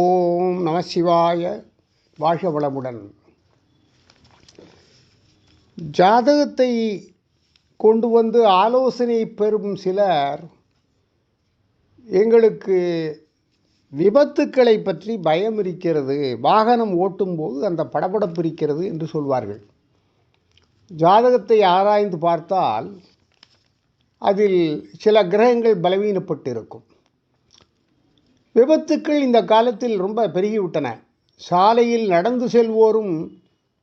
ஓம் நம சிவாய வாழ்க வளமுடன் ஜாதகத்தை கொண்டு வந்து ஆலோசனை பெறும் சிலர் எங்களுக்கு விபத்துக்களை பற்றி பயம் இருக்கிறது. வாகனம் ஓட்டும்போது அந்த படபடப்பு இருக்கிறது என்று சொல்வார்கள். ஜாதகத்தை ஆராய்ந்து பார்த்தால் அதில் சில கிரகங்கள் பலவீனப்பட்டிருக்கும். விபத்துக்கள் இந்த காலத்தில் ரொம்ப பெருகிவிட்டன. சாலையில் நடந்து செல்வோரும்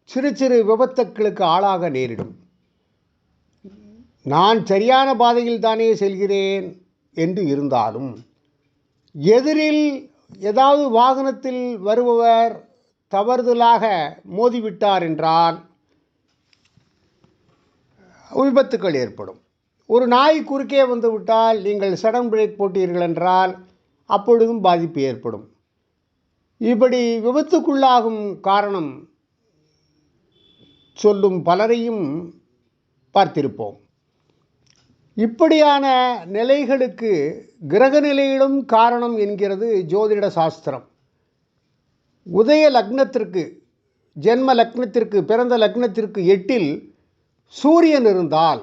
சிறு சிறு விபத்துக்களுக்கு ஆளாக நேரிடும். நான் சரியான பாதையில் தானே செல்கிறேன் என்று இருந்தாலும் எதிரில் ஏதாவது வாகனத்தில் வருபவர் தவறுதலாக மோதிவிட்டார் என்றால் விபத்துக்கள் ஏற்படும். ஒரு நாய் குறுக்கே வந்துவிட்டால் நீங்கள் சடன் பிரேக் போட்டீர்கள் என்றால் அப்பொழுதும் பாதிப்பு ஏற்படும். இப்படி விபத்துக்குள்ளாகும் காரணம் சொல்லும் பலரையும் பார்த்திருப்போம். இப்படியான நிலைகளுக்கு கிரக நிலையிலும் காரணம் என்கிறது ஜோதிட சாஸ்திரம். உதய லக்னத்திற்கு ஜென்ம லக்னத்திற்கு பிறந்த லக்னத்திற்கு எட்டில் சூரியன் இருந்தால்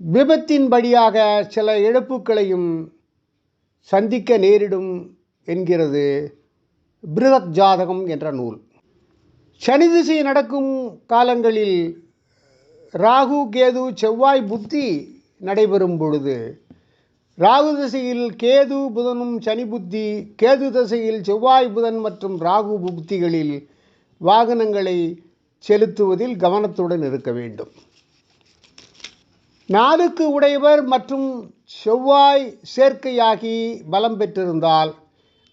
விபத்தின்படியாக சில இழப்புகளையும் சந்திக்க நேரிடும் என்கிறது பிருகத் ஜாதகம் என்ற நூல். சனி திசை நடக்கும் காலங்களில் ராகு கேது செவ்வாய் புத்தி நடைபெறும் பொழுது ராகு திசையில் கேது புதனும் சனி புத்தி கேது திசையில் செவ்வாய் புதன் மற்றும் ராகு புத்திகளில் வாகனங்களை செலுத்துவதில் கவனத்துடன் இருக்க வேண்டும். நாளுக்கு உடையவர் மற்றும் செவ்வாய் சேர்க்கையாகி பலம் பெற்றிருந்தால்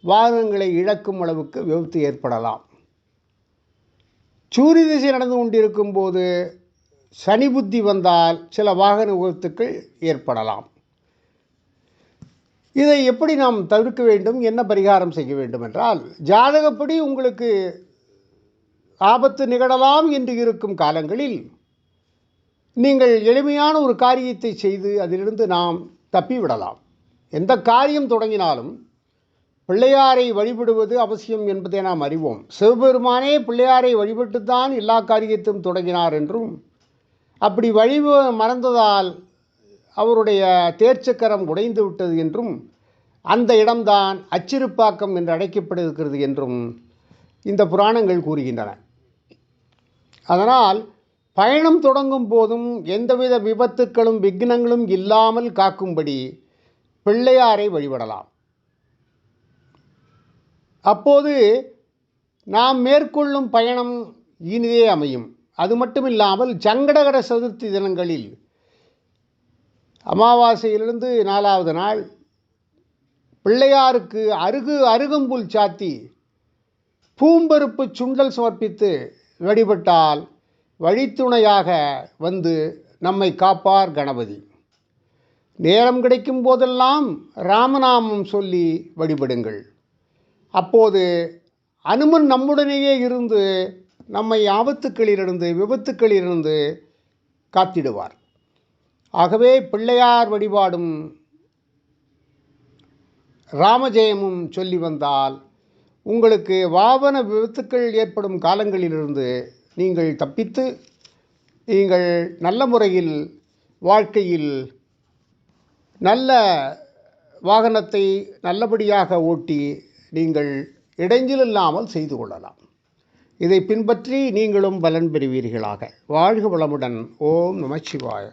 வாகனங்களை இழக்கும் அளவுக்கு விபத்து ஏற்படலாம். சூரிய திசை நடந்து கொண்டிருக்கும் போது சனி புத்தி வந்தால் சில வாகன விபத்துக்கள் ஏற்படலாம். இதை எப்படி நாம் தவிர்க்க வேண்டும்? என்ன பரிகாரம் செய்ய வேண்டும் என்றால் ஜாதகப்படி உங்களுக்கு ஆபத்து நிகழலாம் என்று இருக்கும் காலங்களில் நீங்கள் எளிமையான ஒரு காரியத்தை செய்து அதிலிருந்து நாம் தப்பி விடலாம். எந்த காரியம் தொடங்கினாலும் பிள்ளையாரை வழிபடுவது அவசியம் என்பதை நாம் அறிவோம். சிவபெருமானே பிள்ளையாரை வழிபட்டுத்தான் எல்லா காரியத்தையும் தொடங்கினார் என்றும் அப்படி வழி மறந்ததால் அவருடைய தேர்ச்சக்கரம் உடைந்து விட்டது என்றும் அந்த இடம்தான் அச்சிறுப்பாக்கம் என்று அழைக்கப்படுகிறது என்றும் இந்த புராணங்கள் கூறுகின்றன. அதனால் பயணம் தொடங்கும் போதும் எந்தவித விபத்துக்களும் விக்னங்களும் இல்லாமல் காக்கும்படி பிள்ளையாரை வழிபடலாம். அப்போது நாம் மேற்கொள்ளும் பயணம் இனிதே அமையும். அது மட்டும் இல்லாமல் சங்கடகர சதுர்த்தி தினங்களில் அமாவாசையிலிருந்து நாலாவது நாள் பிள்ளையாருக்கு அருகு அருகம்புல் சாத்தி பூம்பருப்பு சுண்டல் சமர்ப்பித்து வழிபட்டால் வழித்துணையாக வந்து நம்மை காப்பார் கணபதி. நேரம் கிடைக்கும் போதெல்லாம் ராமநாமம் சொல்லி வழிபடுங்கள். அப்போது அனுமன் நம்முடனேயே இருந்து நம்மை ஆபத்துக்களிலிருந்து விபத்துக்களிலிருந்து காத்திடுவார். ஆகவே பிள்ளையார் வழிபாடும் ராமஜெயமும் சொல்லி வந்தால் உங்களுக்கு வாகன விபத்துக்கள் ஏற்படும் காலங்களிலிருந்து நீங்கள் தப்பித்து நீங்கள் நல்ல முறையில் வாழ்க்கையில் நல்ல வாகனத்தை நல்லபடியாக ஓட்டி நீங்கள் இடைஞ்சல் இல்லாமல் செய்து கொள்ளலாம். இதை பின்பற்றி நீங்களும் பலன் பெறுவீர்களாக. வாழ்க வளமுடன். ஓம் நமச்சிவாய